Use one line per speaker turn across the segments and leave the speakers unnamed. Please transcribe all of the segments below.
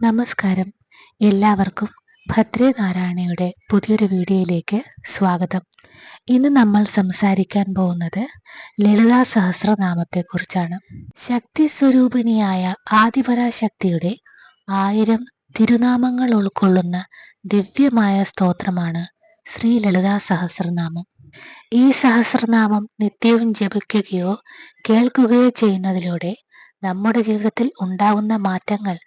നമസ്കാരം. എല്ലാവർക്കും ഭദ്രനാരായണയുടെ പുതിയൊരു വീഡിയോയിലേക്ക് സ്വാഗതം. ഇന്ന് നമ്മൾ സംസാരിക്കാൻ പോകുന്നത് ലളിതാ സഹസ്രനാമത്തെക്കുറിച്ചാണ് ശക്തി സ്വരൂപിണിയായ ആദിപരാശക്തിയുടെ ആയിരം തിരുനാമങ്ങൾ ഉൾക്കൊള്ളുന്ന ദിവ്യമായ സ്തോത്രമാണ് ശ്രീ ലളിതാ സഹസ്രനാമം. ഈ സഹസ്രനാമം നിത്യവും ജപിക്കുകയോ കേൾക്കുകയോ ചെയ്യുന്നതിലൂടെ നമ്മുടെ ജീവിതത്തിൽ ഉണ്ടാവുന്ന മാറ്റങ്ങൾ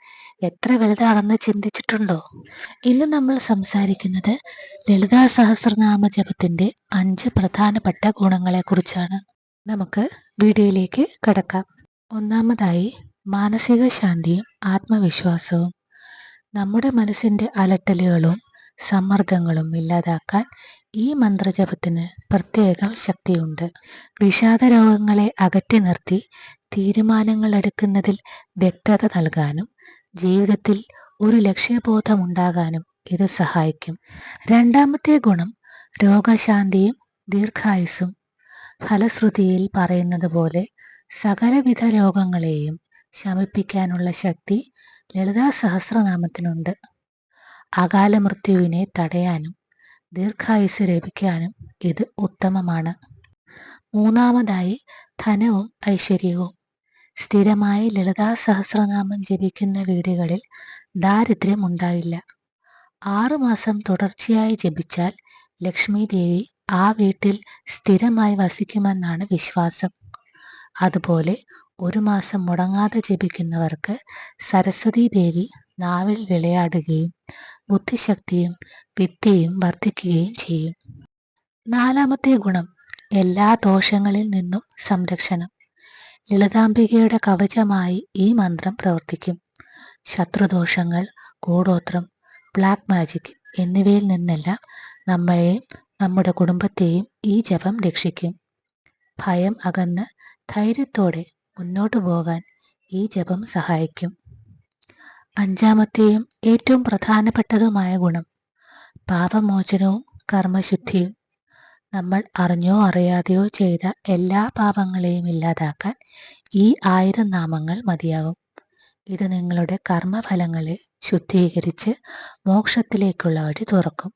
എത്ര വലുതാണെന്ന് ചിന്തിച്ചിട്ടുണ്ടോ? ഇന്ന് നമ്മൾ സംസാരിക്കുന്നത് ലളിതാ സഹസ്രനാമ ജപത്തിന്റെ അഞ്ച് പ്രധാനപ്പെട്ട ഗുണങ്ങളെക്കുറിച്ചാണ്. നമുക്ക് വീഡിയോയിലേക്ക് കടക്കാം. ഒന്നാമതായി മാനസിക ശാന്തിയും ആത്മവിശ്വാസവും. നമ്മുടെ മനസ്സിന്റെ അലട്ടലുകളും സമ്മർദ്ദങ്ങളും ഇല്ലാതാക്കാൻ ഈ മന്ത്രജപത്തിന് പ്രത്യേകം ശക്തിയുണ്ട്. വിഷാദ രോഗങ്ങളെ അകറ്റി നിർത്തി തീരുമാനങ്ങൾ എടുക്കുന്നതിൽ വ്യക്തത നൽകാനും ജീവിതത്തിൽ ഒരു ലക്ഷ്യബോധം ഉണ്ടാകാനും ഇത് സഹായിക്കും. രണ്ടാമത്തെ ഗുണം രോഗശാന്തിയും ദീർഘായുസും ഫലശ്രുതിയിൽ പറയുന്നത് പോലെ സകലവിധ രോഗങ്ങളെയും ശമിപ്പിക്കാനുള്ള ശക്തി ലളിതാ സഹസ്രനാമത്തിനുണ്ട്. അകാല മൃത്യുവിനെ തടയാനും ദീർഘായുസ് ലഭിക്കാനും ഇത് ഉത്തമമാണ്. മൂന്നാമതായി ധനവും ഐശ്വര്യവും. സ്ഥിരമായി ലളിതാ സഹസ്രനാമം ജപിക്കുന്ന വീടുകളിൽ ദാരിദ്ര്യം ഉണ്ടായില്ല ആറുമാസം തുടർച്ചയായി ജപിച്ചാൽ ലക്ഷ്മി ദേവി ആ വീട്ടിൽ സ്ഥിരമായി വസിക്കുമെന്നാണ് വിശ്വാസം. അതുപോലെ ഒരു മാസം മുടങ്ങാതെ ജപിക്കുന്നവർക്ക് സരസ്വതി ദേവി നാവിൽ വിളയാടുകയും ബുദ്ധിശക്തിയും വിദ്യയും വർദ്ധിക്കുകയും ചെയ്യും. നാലാമത്തെ ഗുണം എല്ലാ ദോഷങ്ങളിൽ നിന്നും സംരക്ഷണം. ലളിതാംബികയുടെ കവചമായി ഈ മന്ത്രം പ്രവർത്തിക്കും. ശത്രുദോഷങ്ങൾ കൂടോത്രം ബ്ലാക്ക് മാജിക് എന്നിവയിൽ നിന്നെല്ലാം നമ്മളെയും നമ്മുടെ കുടുംബത്തെയും ഈ ജപം രക്ഷിക്കും. ഭയം അകന്ന് ധൈര്യത്തോടെ മുന്നോട്ടു പോകാൻ ഈ ജപം സഹായിക്കും. അഞ്ചാമത്തെയും ഏറ്റവും പ്രധാനപ്പെട്ടതുമായ ഗുണം പാപമോചനവും കർമ്മശുദ്ധിയും. നമ്മൾ അറിഞ്ഞോ അറിയാതെയോ ചെയ്ത എല്ലാ പാപങ്ങളെയും ഇല്ലാതാക്കാൻ ഈ ആയിരം നാമങ്ങൾ മതിയാകും. ഇത് നിങ്ങളുടെ കർമ്മഫലങ്ങളെ ശുദ്ധീകരിച്ച് മോക്ഷത്തിലേക്കുള്ള വഴി തുറക്കും.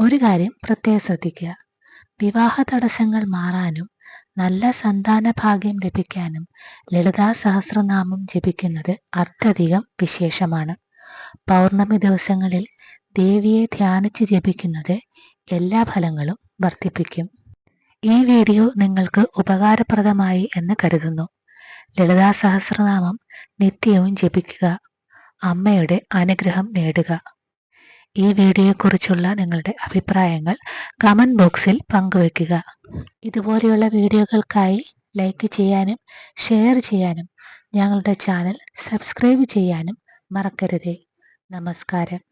ഒരു കാര്യം പ്രത്യേകം ശ്രദ്ധിക്കുക. വിവാഹ തടസ്സങ്ങൾ മാറാനും നല്ല സന്താന ഭാഗ്യം ലഭിക്കാനും ലളിതാ സഹസ്രനാമം ജപിക്കുന്നത് അത്യധികം വിശേഷമാണ്. പൗർണമി ദിവസങ്ങളിൽ ദേവിയെ ധ്യാനിച്ച് ജപിക്കുന്നത് എല്ലാ ഫലങ്ങളും വർദ്ധിപ്പിക്കും. ഈ വീഡിയോ നിങ്ങൾക്ക് ഉപകാരപ്രദമായി എന്ന് കരുതുന്നു. ലളിതാ സഹസ്രനാമം നിത്യവും ജപിക്കുക. അമ്മയുടെ അനുഗ്രഹം നേടുക. ഈ വീഡിയോയെക്കുറിച്ചുള്ള നിങ്ങളുടെ അഭിപ്രായങ്ങൾ കമന്റ് ബോക്സിൽ പങ്കുവയ്ക്കുക. ഇതുപോലെയുള്ള വീഡിയോകൾക്കായി ലൈക്ക് ചെയ്യാനും ഷെയർ ചെയ്യാനും ഞങ്ങളുടെ ചാനൽ സബ്സ്ക്രൈബ് ചെയ്യാനും മറക്കരുതേ. നമസ്കാരം.